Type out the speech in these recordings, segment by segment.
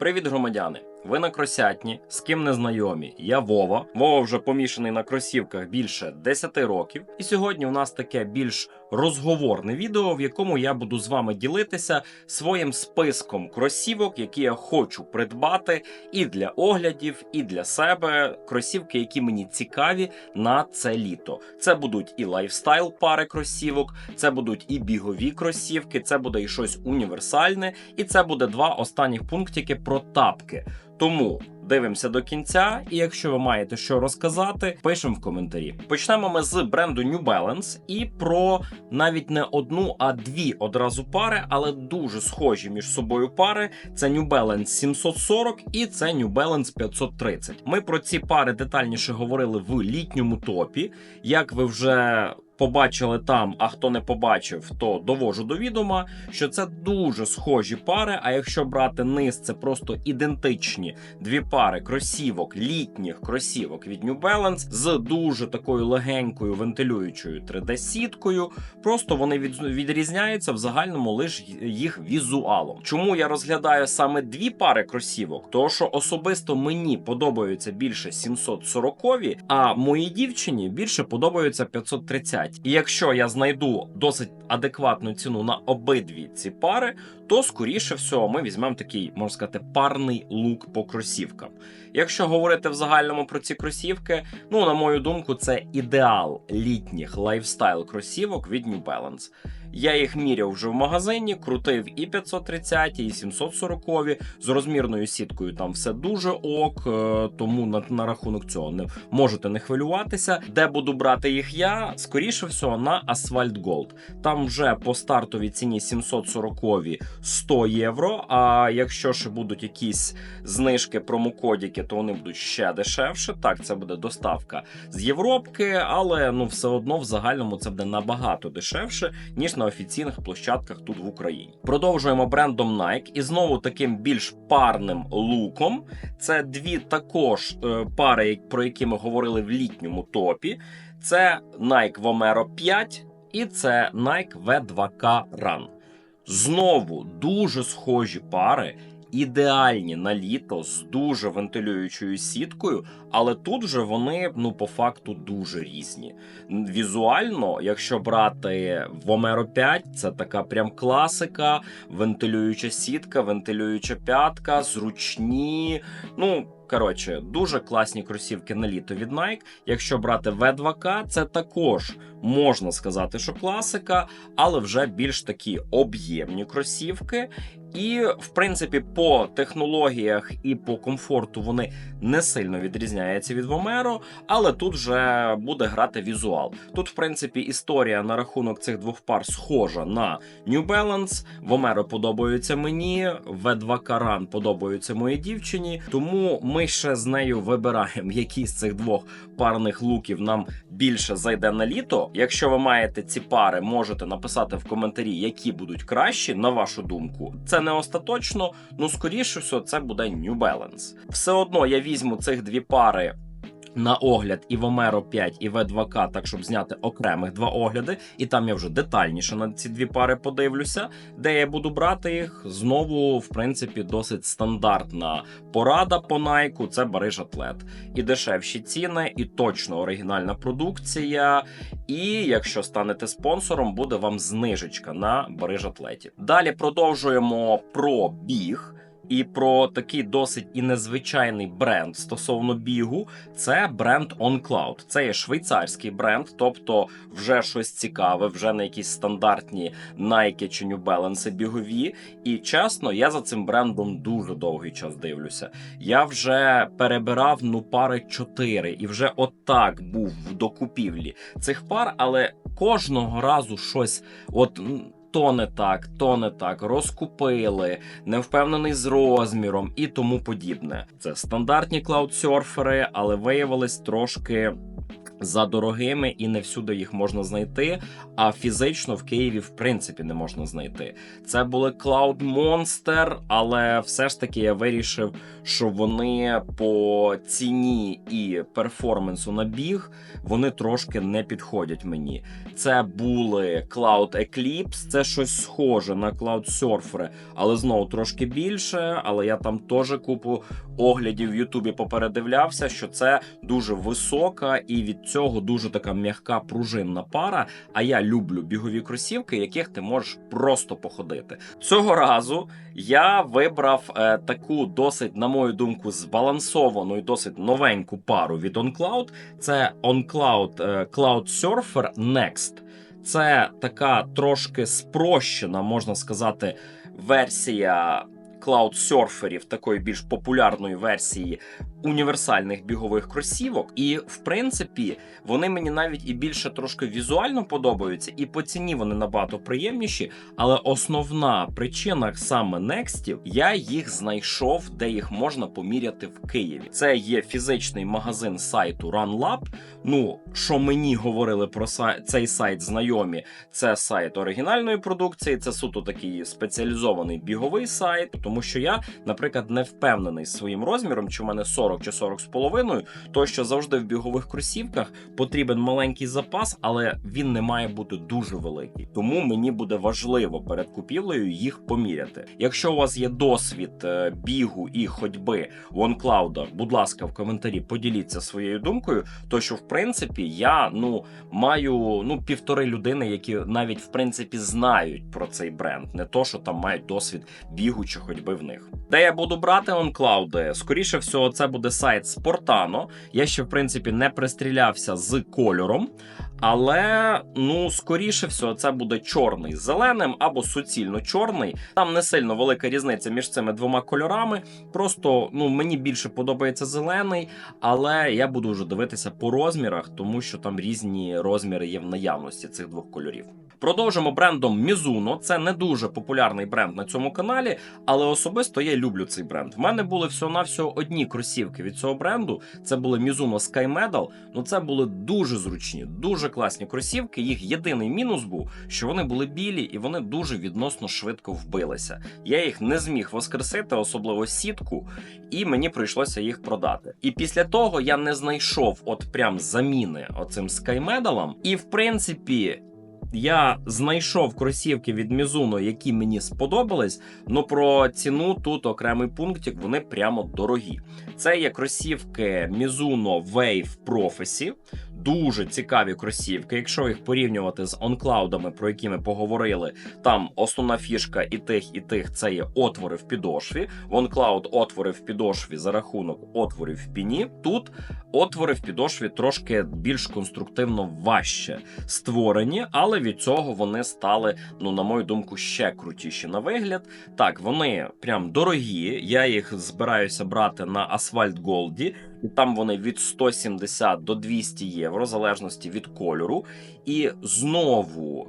Привіт, громадяни! Ви на кросятні, з ким не знайомі. Я Вова. Вова вже помішаний на кросівках більше 10 років. І сьогодні у нас таке більш розговорне відео, в якому я буду з вами ділитися своїм списком кросівок, які я хочу придбати і для оглядів, і для себе. Кросівки, які мені цікаві на це літо. Це будуть і лайфстайл пари кросівок, це будуть і бігові кросівки, це буде і щось універсальне, і це буде два останніх пунктики про тапки. Тому дивимося до кінця, і якщо ви маєте що розказати, пишемо в коментарі. Почнемо ми з бренду New Balance і про навіть не одну, а дві одразу пари, але дуже схожі між собою пари. Це New Balance 740 і це New Balance 530. Ми про ці пари детальніше говорили в літньому топі. Як ви вже побачили там, а хто не побачив, то довожу до відома, що це дуже схожі пари. А якщо брати низ, це просто ідентичні дві пари кросівок, літніх кросівок від New Balance з дуже такою легенькою вентилюючою 3D-сіткою. Просто вони від, відрізняються в загальному лише їх візуалом. Чому я розглядаю саме дві пари кросівок? Тому що особисто мені подобаються більше 740-ві, а моїй дівчині більше подобаються 530. І якщо я знайду досить адекватну ціну на обидві ці пари, то скоріше всього ми візьмемо такий, можна сказати, парний лук по кросівкам. Якщо говорити в загальному про ці кросівки, ну на мою думку, це ідеал літніх лайфстайл кросівок від New Balance. Я їх міряв вже в магазині, крутив і 530, і 740 з розмірною сіткою. Там все дуже ок, е, тому на, на рахунок цього не можете не хвилюватися. Де буду брати їх я? Скоріше всього на Asphalt Gold. Там вже по стартовій ціні 740 100 євро. А якщо ще будуть якісь знижки, промокодіки, то вони будуть ще дешевше. Так, це буде доставка з Європки, але ну все одно в загальному це буде набагато дешевше, ніж на офіційних площадках тут в Україні. Продовжуємо брендом Nike і знову таким більш парним луком. Це дві також е, пари, про які ми говорили в літньому топі. Це Nike Vomero 5 і це Nike V2K Run. Знову дуже схожі пари, ідеальні на літо з дуже вентилюючою сіткою, але тут же вони ну по факту дуже різні. Візуально, якщо брати Vomero 5, це така прям класика, вентилююча сітка, вентилююча п'ятка, зручні. Ну. Коротше, дуже класні кросівки на літо від Nike. Якщо брати V2K, це також можна сказати, що класика, але вже більш такі об'ємні кросівки. І, в принципі, по технологіях і по комфорту вони не сильно відрізняються від Vomero, але тут вже буде грати візуал. Тут, в принципі, історія на рахунок цих двох пар схожа на New Balance. Vomero подобаються мені, V2 Karan подобаються моїй дівчині. Тому ми ще з нею вибираємо, який з цих двох парних луків нам більше зайде на літо. Якщо ви маєте ці пари, можете написати в коментарі, які будуть кращі, на вашу думку. Це не остаточно, ну скоріше все, це буде New Balance. Все одно я візьму цих дві пари. На огляд і Vomero 5 і V2K, так щоб зняти окремих два огляди, і там я вже детальніше на ці дві пари подивлюся, де я буду брати їх. Знову, в принципі, досить стандартна порада по Nike, це Бариж Атлет. І дешевші ціни, і точно оригінальна продукція. І якщо станете спонсором, буде вам знижечка на Бариж Атлеті. Далі продовжуємо про біг. І про такий досить і незвичайний бренд стосовно бігу, це бренд OnCloud. Це є швейцарський бренд, тобто вже щось цікаве, вже не якісь стандартні Nike чи New Balance бігові. І чесно, я за цим брендом дуже довгий час дивлюся. Я вже перебирав ну пари чотири, і вже отак був в докупівлі цих пар, але кожного разу щось от то не так, то не так, розкупили, не впевнений з розміром і тому подібне. Це стандартні клаудсерфери, але виявилось трошки. За дорогими і не всюди їх можна знайти. А фізично в Києві в принципі не можна знайти. Це були Cloud Monster, але все ж таки я вирішив, що вони по ціні і перформансу на біг вони трошки не підходять мені. Це були Cloud Eclipse, це щось схоже на Cloud Surfer, але знову трошки більше. Але я там теж купу оглядів в Ютубі попередивлявся, що це дуже висока і від цього дуже така м'яка пружинна пара. А я люблю бігові кросівки, яких ти можеш просто походити. Цього разу я вибрав е, таку досить, на мою думку, збалансовану і досить новеньку пару від OnCloud. Це OnCloud е, Cloud Surfer Next. Це така трошки спрощена, можна сказати, версія клаудсерферів, такої більш популярної версії універсальних бігових кросівок. І в принципі вони мені навіть і більше трошки візуально подобаються, і по ціні вони набагато приємніші. Але основна причина саме Некстів, я їх знайшов, де їх можна поміряти в Києві. Це є фізичний магазин сайту RunLab. Ну що мені говорили про цей сайт знайомі, це сайт оригінальної продукції, це суто такий спеціалізований біговий сайт, тому що я, наприклад, не впевнений своїм розміром, чи в мене 40 чи 40 з половиною, то що завжди в бігових кросівках потрібен маленький запас, але він не має бути дуже великий. Тому мені буде важливо перед купівлею їх поміряти. Якщо у вас є досвід е, бігу і ходьби в OnCloud, будь ласка, в коментарі поділіться своєю думкою, то що в принципі я ну маю ну півтори людини, які навіть в принципі знають про цей бренд, не то що там мають досвід бігу чи ходьби в них. Де я буду брати OnCloud? Скоріше всього, це буде сайт Sportano. Я ще в принципі не пристрілявся з кольором. Але ну скоріше всього, це буде чорний з зеленим або суцільно чорний. Там не сильно велика різниця між цими двома кольорами. Просто ну мені більше подобається зелений, але я буду вже дивитися по розмірах, тому що там різні розміри є в наявності цих двох кольорів. Продовжимо брендом Mizuno. Це не дуже популярний бренд на цьому каналі, але особисто я люблю цей бренд. В мене були всього-навсього одні кросівки від цього бренду. Це були Mizuno Sky Medal. Ну це були дуже зручні, дуже класні кросівки. Їх єдиний мінус був, що вони були білі і вони дуже відносно швидко вбилися. Я їх не зміг воскресити, особливо сітку, і мені прийшлося їх продати. І після того я не знайшов от прям заміни оцим Medal. І в принципі. Я знайшов кросівки від Mizuno, які мені сподобались. Ну про ціну тут окремий пунктик, вони прямо дорогі. Це є кросівки Mizuno Wave Prophecy. Дуже цікаві кросівки. Якщо їх порівнювати з онклаудами, про які ми поговорили, там основна фішка і тих, і тих це є отвори в підошві. В OnCloud отвори в підошві за рахунок отворів в піні. Тут отвори в підошві трошки більш конструктивно важче створені, але від цього вони стали, ну на мою думку, ще крутіші на вигляд. Так, вони прям дорогі. Я їх збираюся брати на Асфальт Голді. І там вони від 170 до 200 євро, в залежності від кольору. І знову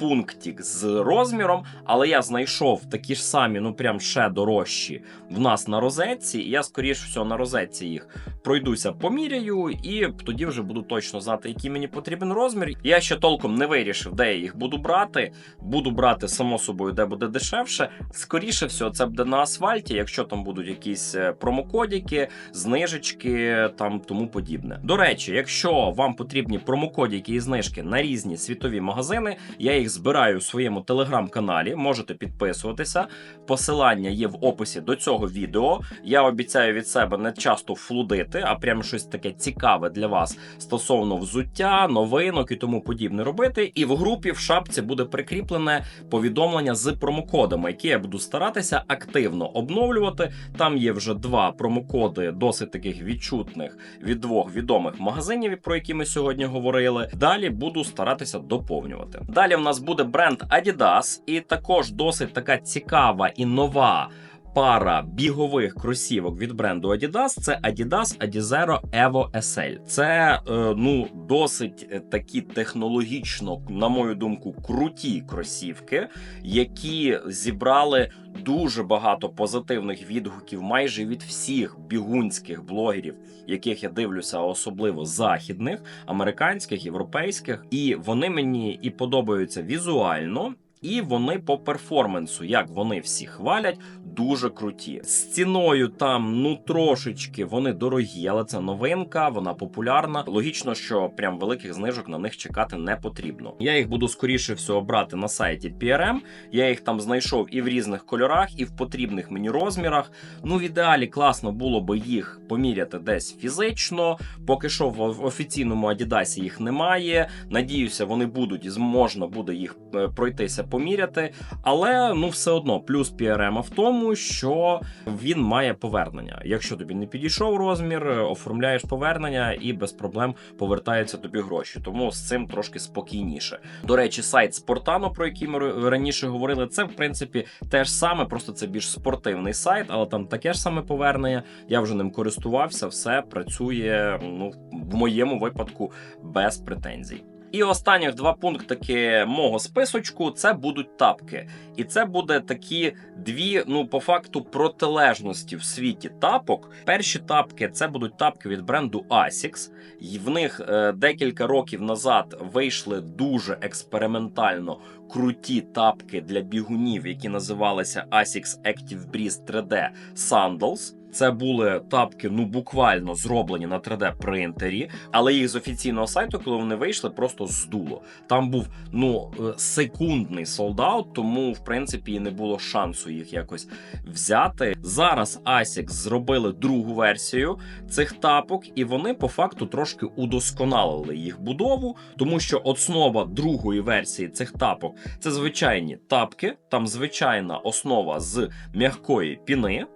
пунктик з розміром, але я знайшов такі ж самі, ну прям ще дорожчі в нас на розетці. І я, скоріш всього, на розетці їх пройдуся, поміряю, і тоді вже буду точно знати, який мені потрібен розмір. Я ще толком не вирішив, де я їх буду брати. Буду брати само собою, де буде дешевше. Скоріше всього, це буде на асфальті, якщо там будуть якісь е, промокодики, знижечки там тому подібне. До речі, якщо вам потрібні промокодики і знижки на різні світові магазини, я їх збираю у своєму телеграм-каналі. Можете підписуватися. Посилання є в описі до цього відео. Я обіцяю від себе не часто флудити, а прямо щось таке цікаве для вас стосовно взуття, новинок і тому подібне робити. І в групі в шапці буде прикріплене повідомлення з промокодами, які я буду старатися активно обновлювати. Там є вже два промокоди, досить таких відчутних від двох відомих магазинів, про які ми сьогодні говорили. Далі буду старатися доповнювати. Далі в нас буде бренд Adidas, і також досить така цікава і нова пара бігових кросівок від бренду Adidas. Це Adidas Adizero Evo SL. Це е, ну досить е, такі технологічно, на мою думку, круті кросівки, які зібрали дуже багато позитивних відгуків майже від всіх бігунських блогерів, яких я дивлюся, особливо західних, американських, європейських, і вони мені і подобаються візуально. І вони по перформансу, як вони всі хвалять, дуже круті. З ціною там ну трошечки вони дорогі, але це новинка, вона популярна. Логічно, що прям великих знижок на них чекати не потрібно. Я їх буду скоріше всього брати на сайті PRM. Я їх там знайшов і в різних кольорах, і в потрібних мені розмірах. Ну, в ідеалі класно було би їх поміряти десь фізично. Поки що в офіційному Адідасі їх немає. Надіюся, вони будуть і можна буде їх е, пройтися поміряти. Але ну все одно, плюс PRM в тому, що він має повернення. Якщо тобі не підійшов розмір, оформляєш повернення і без проблем повертаються тобі гроші. Тому з цим трошки спокійніше. До речі, сайт Спортано, про який ми раніше говорили, це в принципі те ж саме, просто це більш спортивний сайт, але там таке ж саме повернення. Я вже ним користувався, все працює ну в моєму випадку без претензій. І останніх два пунктики мого списочку це будуть тапки. І це буде такі дві, ну по факту, протилежності в світі тапок. Перші тапки це будуть тапки від бренду Asics. І в них е, декілька років назад вийшли дуже експериментально круті тапки для бігунів, які називалися Asics Active Breeze 3D Sandals. Це були тапки, ну буквально зроблені на 3D принтері, але їх з офіційного сайту, коли вони вийшли, просто здуло. Там був ну е, секундний солдат, тому в принципі не було шансу їх якось взяти. Зараз ASICS зробили другу версію цих тапок, і вони по факту трошки удосконалили їх будову, тому що основа другої версії цих тапок це звичайні тапки, там звичайна основа з м'якої піни.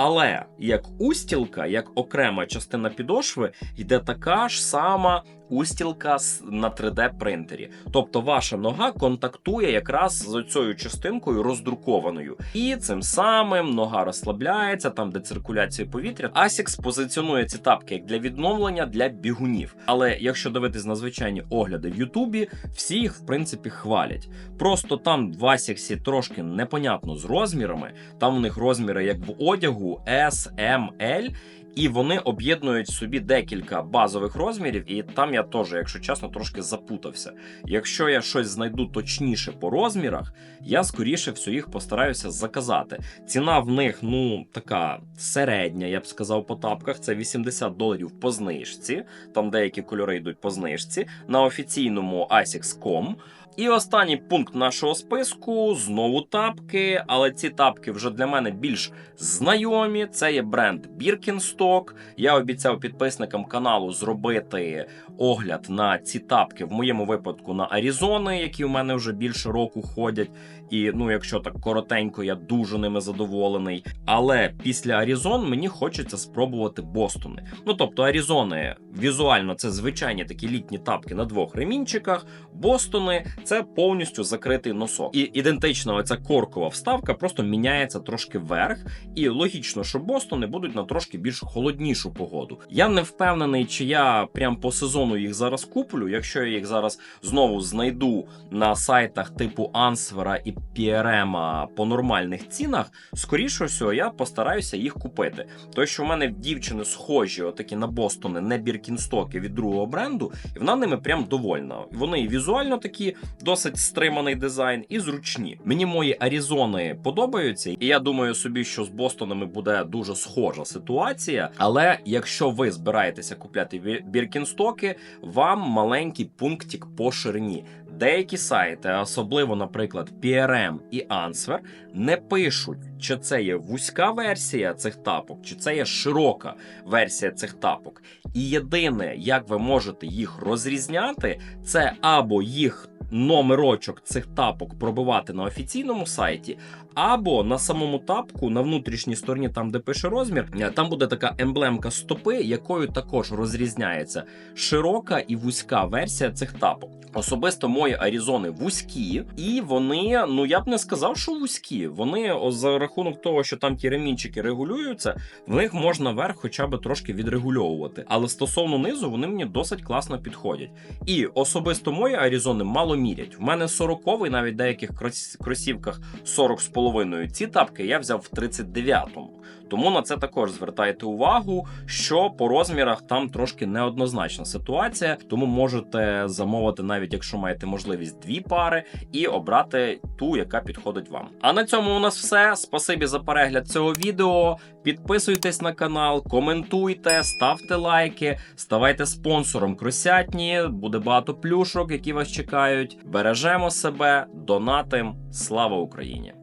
Але як устілка, як окрема частина підошви, йде така ж сама устілка на 3D принтері. Тобто ваша нога контактує якраз з цією частинкою роздрукованою. І цим самим нога розслабляється, там де циркуляція повітря. Asics позиціонує ці тапки як для відновлення для бігунів. Але якщо дивитись на звичайні огляди в Ютубі, всі їх в принципі хвалять. Просто там в Asics трошки непонятно з розмірами. Там у них розміри як в одягу S, M, L. І вони об'єднують собі декілька базових розмірів, і там я теж, якщо чесно, трошки запутався. Якщо я щось знайду точніше по розмірах, я скоріше всього їх постараюся заказати. Ціна в них ну така середня, я б сказав, по тапках. Це 80 доларів по знижці. Там деякі кольори йдуть по знижці на офіційному asics.com. І останній пункт нашого списку знову тапки, але ці тапки вже для мене більш знайомі. Це є бренд Birkenstock. Я обіцяв підписникам каналу зробити огляд на ці тапки в моєму випадку на Аризони, які в мене вже більше року ходять. І ну, якщо так коротенько, я дуже ними задоволений. Але після Аризон мені хочеться спробувати Бостони. Ну тобто, Аризони візуально це звичайні такі літні тапки на двох ремінчиках. Бостони це повністю закритий носок. І ідентична оця коркова вставка просто міняється трошки вверх. І логічно, що Бостони будуть на трошки більш холоднішу погоду. Я не впевнений, чи я прям по сезону їх зараз куплю. Якщо я їх зараз знову знайду на сайтах типу Ансвера і PRM по нормальних цінах, скоріше всього, я постараюся їх купити. Той, що в мене дівчини схожі, отакі на Бостони, не біркінстоки від другого бренду, і вона ними прям довольна. Вони візуально такі досить стриманий дизайн, і зручні. Мені мої Аризони подобаються, і я думаю собі, що з Бостонами буде дуже схожа ситуація. Але якщо ви збираєтеся купляти біркінстоки, вам маленький пунктик по ширині. Деякі сайти, особливо, наприклад, PRM і Answer, не пишуть, чи це є вузька версія цих тапок, чи це є широка версія цих тапок. І єдине, як ви можете їх розрізняти, це або їх номерочок цих тапок пробивати на офіційному сайті, Або на самому тапку, на внутрішній стороні, там де пише розмір, е, там буде така емблемка стопи, якою також розрізняється широка і вузька версія цих тапок. Особисто мої Арізони вузькі, і вони, ну я б не сказав, що вузькі. Вони за рахунок того, що там ті ремінчики регулюються, в них можна верх хоча б трошки відрегульовувати. Але стосовно низу, вони мені досить класно підходять. І особисто мої Арізони мало мірять. В мене 40-й, навіть в деяких крос- кросівках 40 з половиною. Ці тапки я взяв в 39-му. Тому на це також звертайте увагу, що по розмірах там трошки неоднозначна ситуація, тому можете замовити, навіть якщо маєте можливість дві пари, і обрати ту, яка підходить вам. А на цьому у нас все. Спасибі за перегляд цього відео. Підписуйтесь на канал, коментуйте, ставте лайки, ставайте спонсором Кросятні. Буде багато плюшок, які вас чекають. Бережемо себе, донатим. Слава Україні!